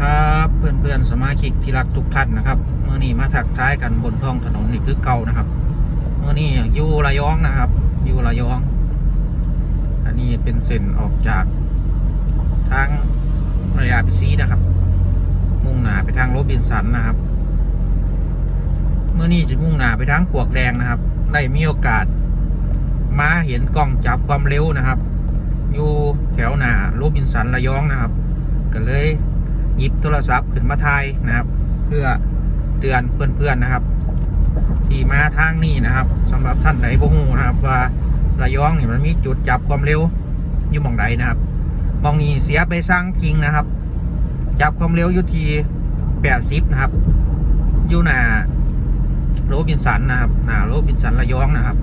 ครับเพื่อนๆสมาชิกที่รักทุกท่านนะครับเมื่อนี้มาถักท้ายกันบนท้องถนนนี่คือเก่านะครับเมื่อนี้อยู่ระยองนะครับอยู่ระยอง อันนี้เป็นเส้นออกจากทางระยาพิซีนะครับ มุ่งหน้าไปทางโรบินสันนะครับเมื่อนี้จะมุ่งหน้าไปทางปวกแดงนะครับ ได้มีโอกาส มาเห็นกล้องจับความเร็วนะครับ อยู่แถวหน้าโรบินสันระยองนะครับ ก็เลย ยิบโทรศัพท์ขึ้นมาถ่ายนะครับ เพื่อเตือนเพื่อนๆนะครับ ที่มาทางนี้นะครับสำหรับท่านไหนบ่ฮู้นะครับ ว่าระยองนี่มันมีจุดจับความเร็วอยู่มองใดนะครับมองนี้เสียไปสร้างจริงนะครับ จับความเร็วอยู่ที่80นะครับอยู่หน้าโรบินสันนะครับหน้าโรบินสันระยองนะครับ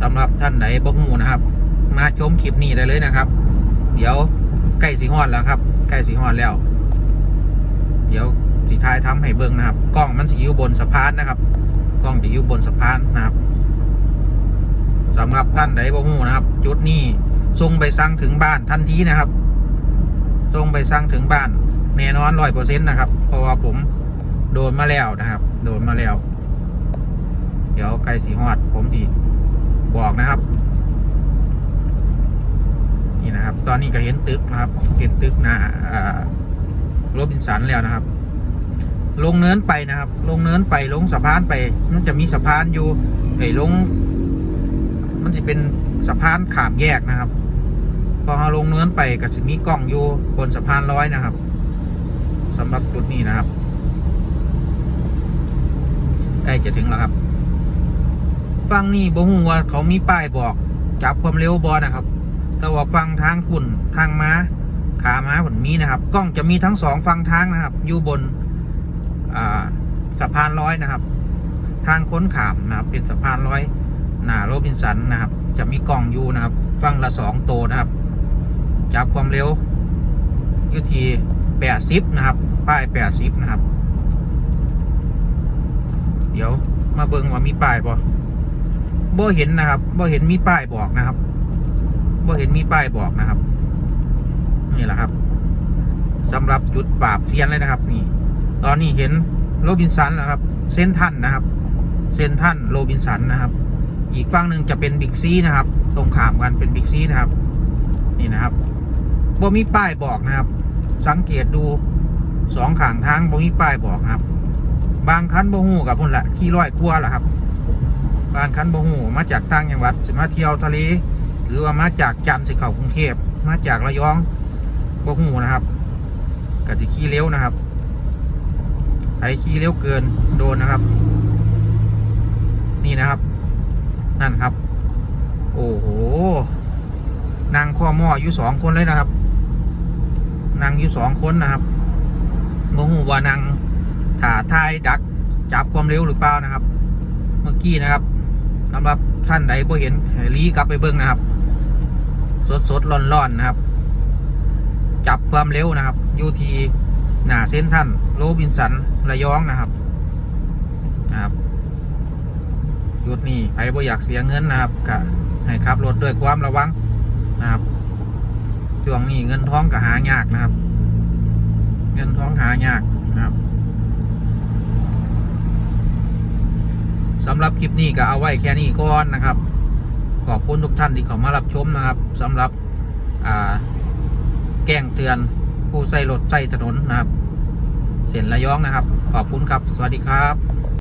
สำหรับท่านไหนบ่ฮู้นะครับ มาชมคลิปนี้ได้เลยนะครับ เดี๋ยวใกล้สีฮอดแล้วครับใกล้สีฮอดแล้ว เดี๋ยวสีท้ายทำให้เบิ้งนะครับ กล้องมันจะอยู่บนสะพานนะครับ กล้องจะอยู่บนสะพานนะครับสำหรับท่านใดบ่ฮู้นะครับ จุดนี้ส่งไปสั่งถึงบ้านทันทีนะครับส่งไปสั่งถึงบ้านแน่นอนร้อยเปอร์เซ็นต์นะครับ เพราะว่าผมโดนมาแล้วนะครับ โดนมาแล้ว เดี๋ยวใกลสีฮอดผมที่บอกนะครับ นี่นะครับ ตอนนี้ก็เห็นตึกนะครับ เห็นตึกหน้า โรบินสันแล้วนะครับ ลงเนินไปนะครับ ลงเนินไปลงสะพานไป มันจะมีสะพานอยู่ไอ้ลง มันจะเป็นสะพานขามแยกนะครับ พอเราลงเนินไปก็จะมีกล้องอยู่บนสะพานร้อยนะครับสำหรับจุดนี้นะครับใกล้จะถึงแล้วครับฟังนี่บ่ฮู้ว่าเขามีป้ายบอก จับความเร็วบอนะครับ แต่ว่าฟังทางฝุ่นทางม้า ขาม้าผลมีนะครับ กล้องจะมีทั้งสองฟังทางนะครับ อยู่บนสะพานร้อยนะครับ ทางค้นขามนะครับ เป็นสะพานร้อยหน้าโรบินสันนะครับ จะมีกล้องอยู่นะครับฟังละสองโตวนะครับ จับความเร็วอยู่ที่แปดสิบนะครับ ป้ายแปดสิบนะครับ เดี๋ยวมาเบิ่งว่ามีป้ายบ่บ่เห็นนะครับบ่เห็นมีป้ายบอกนะครับบ่เห็นมีป้ายบอกนะครับ นี่แหละครับสำหรับจุดปราบเซียนเลยนะครับ นี่ ตอนนี้เห็นโรบินสันแล้วครับ เส้นทันนะครับเส้นทันโรบินสันนะครับ อีกฝั่งหนึ่งจะเป็นบิ๊กซีนะครับ ตรงขามกันเป็นบิ๊กซีนะครับ นี่นะครับบ่มีป้ายบอกนะครับ สังเกตดูสองข้างทางบ่มีป้ายบอกครับ บางคันบ่หูกับพุ่นละขี่ร้อยกลัวแหละครับ บางคันบ่หูมาจากต่างจังหวัดสิมาเที่ยวทะเล หรือว่ามาจากจันทร์สิเขากรุงเทพมาจากระยอง บ่หูนะครับกติขี้เลี้ยวนะครับใครขี้เลี้ยวเกินโดนนะครับ นี่นะครับ นั่นครับ โอ้โหนางข้อหม้ออยู่สองคนเลยนะครับนางอยู่สองคนนะครับบ่หูว่านางถ่าทายดักจับความเร็วหรือเปล่านะครับ เมื่อกี้นะครับสำหรับท่านใดบ่เห็นห้รีกลับไปเบิ่งนะครับ สดสดร้อนร้อนนะครับ จับความเร็วนะครับอยู่ที่หน้าเส้นท่านโรบินสันระยองนะครับนะครับจุดนี้ใครบ่อยากเสียเงินนะครับก็ให้ขับรถด้วยความระวังนะครับช่วงนี้เงินท้องก็หายากนะครับ เงินท้องหายากนะครับสำหรับคลิปนี้ก็เอาไว้แค่นี้ก่อนนะครับ ขอบคุณทุกท่านที่เข้ามารับชมนะครับสำหรับอ่า แก้งเตือนผู้ใส่รถใส่ถนนนะครับ เส้นระยองนะครับ ขอบคุณครับ สวัสดีครับ